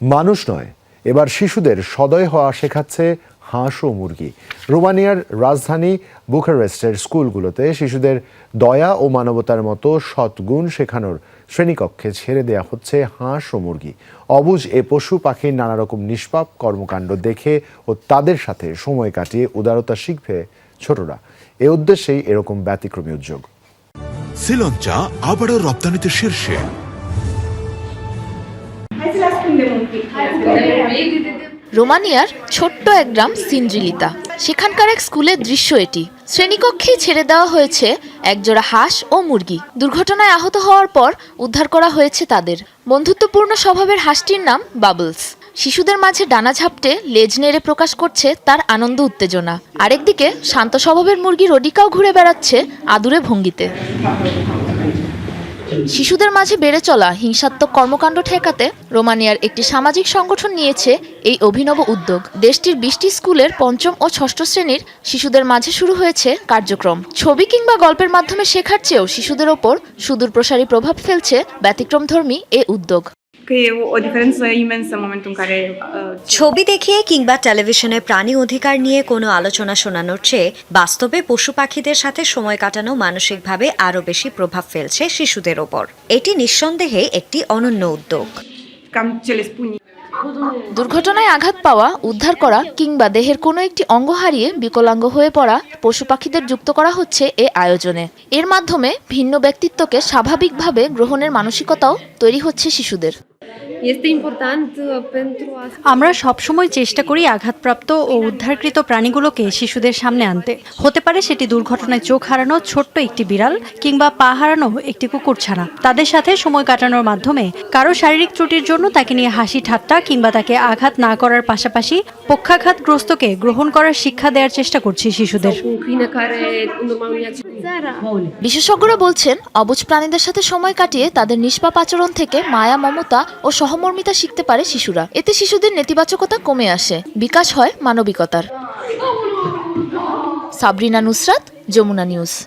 মানুষ নয়, এবার শিশুদের সদয় হওয়া শেখাচ্ছে হাঁস ও মুরগি। রোমানিয়ার রাজধানী বুখারেস্টের স্কুলগুলোতে শিশুদের দয়া ও মানবতার মতো সৎগুণ শেখানোর শ্রেণীকক্ষে ছেড়ে দেয়া হচ্ছে হাঁস ও মুরগি। অবুজ এ পশু পাখির নানা রকম নিষ্পাপ কর্মকাণ্ড দেখে ও তাদের সাথে সময় কাটিয়ে উদারতা শিখবে ছোটরা। এ উদ্দেশ্যেই এরকম ব্যতিক্রমী উদ্যোগ। শ্রীলঞ্চা আবারও রপ্তানিতে শীর্ষে। রোমানিয়ার ছোট্ট এক গ্রাম সিন্ড্রিলিতা সেখানকার এক স্কুলের দৃশ্য এটি। শ্রেণীকক্ষেই ছেড়ে দেওয়া হয়েছে একজোড়া হাঁস ও মুরগি। দুর্ঘটনায় আহত হওয়ার পর উদ্ধার করা হয়েছে তাদের। বন্ধুত্বপূর্ণ স্বভাবের হাঁসটির নাম বাবলস। শিশুদের মাঝে ডানা ঝাপটে লেজ নেড়ে প্রকাশ করছে তার আনন্দ উত্তেজনা। আরেকদিকে শান্ত স্বভাবের মুরগি রডিকাও ঘুরে বেড়াচ্ছে আদুরে ভঙ্গিতে। শিশুদের মাঝে বেড়ে চলা হিংসাত্মক কর্মকাণ্ড ঠেকাতে রোমানিয়ার একটি সামাজিক সংগঠন নিয়েছে এই অভিনব উদ্যোগ। দেশটির বিশটি স্কুলের পঞ্চম ও ষষ্ঠ শ্রেণির শিশুদের মাঝে শুরু হয়েছে কার্যক্রম। ছবি কিংবা গল্পের মাধ্যমে শেখার চেয়েও শিশুদের ওপর সুদূরপ্রসারী প্রভাব ফেলছে ব্যতিক্রমধর্মী এ উদ্যোগ। Că e o, o diferență imensă în momentul în care uh, ছবি দেখিয়ে কিংবা টেলিভিশনে প্রাণী অধিকার নিয়ে কোনো আলোচনা শোনানোর চেয়ে বাস্তবে পশু পাখিদের সাথে সময় কাটানো মানসিকভাবে আরও বেশি প্রভাব ফেলছে শিশুদের ওপর। এটি নিঃসন্দেহে একটি অনন্য উদ্যোগ। cam ce le spun দুর্ঘটনায় আঘাত পাওয়া উদ্ধার করা কিংবা দেহের কোনো একটি অঙ্গ হারিয়ে বিকলাঙ্গ হয়ে পড়া পশু পাখিদের যুক্ত করা হচ্ছে এ আয়োজনে। এর মাধ্যমে ভিন্ন ব্যক্তিত্বকে স্বাভাবিকভাবে গ্রহণের মানসিকতাও তৈরি হচ্ছে শিশুদের। Este important uh, pentru a আমরা সবসময় চেষ্টা করি আঘাতপ্রাপ্ত ও উদ্ধারকৃত প্রাণীগুলোকে শিশুদের সামনে আনতে। হতে পারে সেটি দুর্ঘটনায় চোখ হারানো ছোট্ট একটি বিড়াল কিংবা পা হারানো একটি কুকুরছানা তাদের সাথে সময় কাটানোর মাধ্যমে কারও শারীরিক ত্রুটির জন্য তাকে নিয়ে হাসি ঠাট্টা কিংবা তাকে আঘাত না করার পাশাপাশি পক্ষাঘাতগ্রস্তকে গ্রহণ করার শিক্ষা দেওয়ার চেষ্টা করছি শিশুদের। বিশেষজ্ঞরা বলছেন, অবুজ প্রাণীদের সাথে সময় কাটিয়ে তাদের নিষ্পাপ আচরণ থেকে মায়া, মমতা ও সহমর্মিতা শিখতে পারে শিশুরা। এতে শিশুদের নেতিবাচকতা কমে আসে। বিকাশ হয় মানবিকতার। সাবরিনা নুসরাত, যমুনা নিউজ।